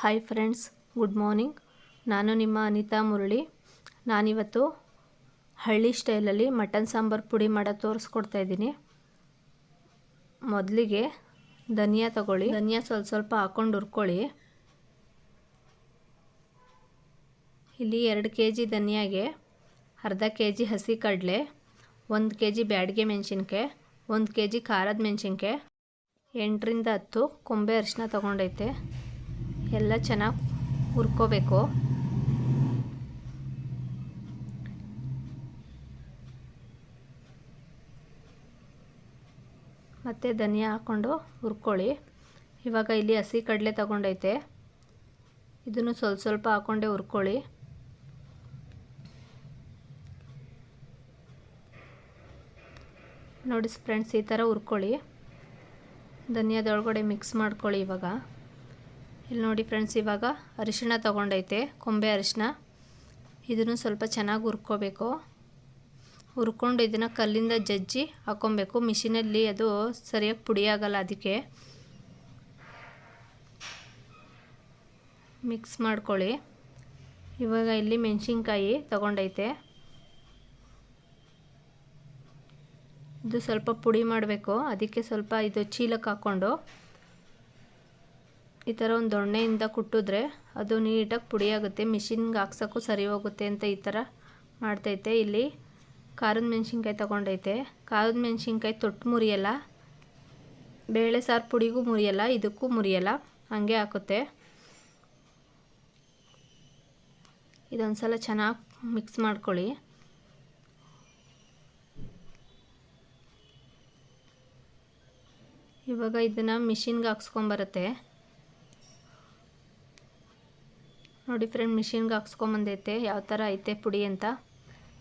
Hi friends good morning ನಾನು ನಿಮ್ಮ ಅನಿತಾ ಮುರಳಿ. ನಾನಿವತ್ತು ಹಳ್ಳಿ ಸ್ಟೈಲಲ್ಲಿ ಮಟನ್ ಸಾಂಬಾರು ಪುಡಿ ಮಾಡೋದು ತೋರಿಸ್ಕೊಡ್ತಾ ಇದ್ದೀನಿ. ಮೊದಲಿಗೆ ಧನಿಯಾ ತಗೊಳ್ಳಿ. ಧನಿಯಾ ಸ್ವಲ್ಪ ಸ್ವಲ್ಪ ಹಾಕ್ಕೊಂಡು ಹುರ್ಕೊಳ್ಳಿ. ಇಲ್ಲಿ ಎರಡು ಕೆ ಜಿ ಧನಿಯಾಗೆ ಅರ್ಧ ಕೆ ಜಿ ಹಸಿ ಕಡಲೆ, ಒಂದು ಕೆ ಜಿ ಬ್ಯಾಡಿಗೆ ಮೆಣಸಿನ್ಕಾಯಿ, ಒಂದು ಕೆ ಜಿ ಖಾರದ ಮೆಣಸಿನ್ಕಾಯಿ, ಎಂಟರಿಂದ ಹತ್ತು ಕೊಂಬೆ ಅರಿಶಿನ ತೊಗೊಂಡೈತೆ. ಎಲ್ಲ ಚೆನ್ನಾಗಿ ಹುರ್ಕೋಬೇಕು. ಮತ್ತು ಧನಿಯಾ ಹಾಕ್ಕೊಂಡು ಹುರ್ಕೊಳ್ಳಿ. ಇವಾಗ ಇಲ್ಲಿ ಹಸಿ ಕಡಲೆ ತಗೊಂಡೈತೆ. ಇದನ್ನು ಸ್ವಲ್ಪ ಸ್ವಲ್ಪ ಹಾಕ್ಕೊಂಡೆ ಹುರ್ಕೊಳ್ಳಿ. ನೋಡಿ ಫ್ರೆಂಡ್ಸ್, ಈ ಥರ ಹುರ್ಕೊಳ್ಳಿ. ಧನಿಯಾದೊಳಗಡೆ ಮಿಕ್ಸ್ ಮಾಡ್ಕೊಳ್ಳಿ ಇವಾಗ. ಇಲ್ಲಿ ನೋಡಿ ಫ್ರೆಂಡ್ಸ್ ಇವಾಗ ಅರಿಶಿಣ ತೊಗೊಂಡೈತೆ, ಕೊಂಬೆ ಅರಿಶಿನ ಇದನ್ನು ಸ್ವಲ್ಪ ಚೆನ್ನಾಗಿ ಹುರ್ಕೋಬೇಕು. ಹುರ್ಕೊಂಡು ಇದನ್ನು ಕಲ್ಲಿಂದ ಜಜ್ಜಿ ಹಾಕ್ಕೊಬೇಕು ಮಿಷಿನಲ್ಲಿ ಅದು ಸರಿಯಾಗಿ ಪುಡಿ ಆಗಲ್ಲ ಅದಕ್ಕೆ. ಮಿಕ್ಸ್ ಮಾಡ್ಕೊಳ್ಳಿ. ಇವಾಗ ಇಲ್ಲಿ ಮೆಣಸಿನ್ಕಾಯಿ ತಗೊಂಡೈತೆ. ಇದು ಸ್ವಲ್ಪ ಪುಡಿ ಮಾಡಬೇಕು. ಅದಕ್ಕೆ ಸ್ವಲ್ಪ ಇದು ಚೀಲಕ್ಕೆ ಹಾಕ್ಕೊಂಡು ಈ ಥರ ಒಂದು ದೊಣ್ಣೆಯಿಂದ ಕುಟ್ಟಿದ್ರೆ ಅದು ನೀಟಾಗಿ ಪುಡಿ ಆಗುತ್ತೆ ಮಿಷಿನ್ಗೆ ಹಾಕ್ಸೋಕ್ಕೂ ಸರಿ ಹೋಗುತ್ತೆ ಅಂತ ಈ ಥರ ಮಾಡ್ತೈತೆ. ಇಲ್ಲಿ ಖಾರದ ಮೆಣಸಿನ್ಕಾಯಿ ತೊಗೊಂಡೈತೆ. ಖಾರದ ಮೆಣಸಿನ್ಕಾಯಿ ತೊಟ್ಟು ಮುರಿಯಲ್ಲ. ಬೇಳೆ ಸಾರು ಪುಡಿಗೂ ಮುರಿಯಲ್ಲ, ಇದಕ್ಕೂ ಮುರಿಯಲ್ಲ. ಹಾಗೆ ಹಾಕುತ್ತೆ. ಇದೊಂದು ಸಲ ಚೆನ್ನಾಗಿ ಮಿಕ್ಸ್ ಮಾಡ್ಕೊಳ್ಳಿ. ಇವಾಗ ಇದನ್ನು ಮಿಷಿನ್ಗೆ ಹಾಕ್ಸ್ಕೊಂಬರುತ್ತೆ. ನೋಡಿ ಫ್ರೆಂಡ್ ಮಿಷಿನ್ಗೆ ಹಾಕ್ಸ್ಕೊಂಬಂದೈತೆ. ಯಾವ ಥರ ಐತೆ ಪುಡಿ ಅಂತ.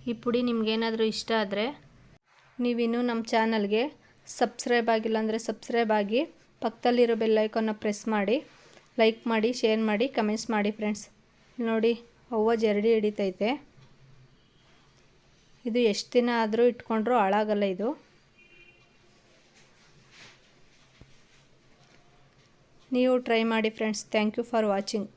ಈ ಪುಡಿ ನಿಮ್ಗೇನಾದರೂ ಇಷ್ಟ ಆದರೆ ನೀವಿನ್ನೂ ನಮ್ಮ ಚಾನಲ್ಗೆ ಸಬ್ಸ್ಕ್ರೈಬ್ ಆಗಿಲ್ಲ ಅಂದರೆ ಸಬ್ಸ್ಕ್ರೈಬ್ ಆಗಿ, ಪಕ್ಕದಲ್ಲಿರೋ ಬೆಲ್ಲೈಕನ್ನ ಪ್ರೆಸ್ ಮಾಡಿ ಲೈಕ್ ಮಾಡಿ ಶೇರ್ ಮಾಡಿ ಕಮೆಂಟ್ಸ್ ಮಾಡಿ ಫ್ರೆಂಡ್ಸ್ ನೋಡಿ, ಅವ್ವ ಜರಡಿ ಹಿಡಿತೈತೆ. ಇದು ಎಷ್ಟು ದಿನ ಆದರೂ ಇಟ್ಕೊಂಡ್ರೂ ಹಾಳಾಗಲ್ಲ ಇದು. ನೀವು ಟ್ರೈ ಮಾಡಿ friends thank you for watching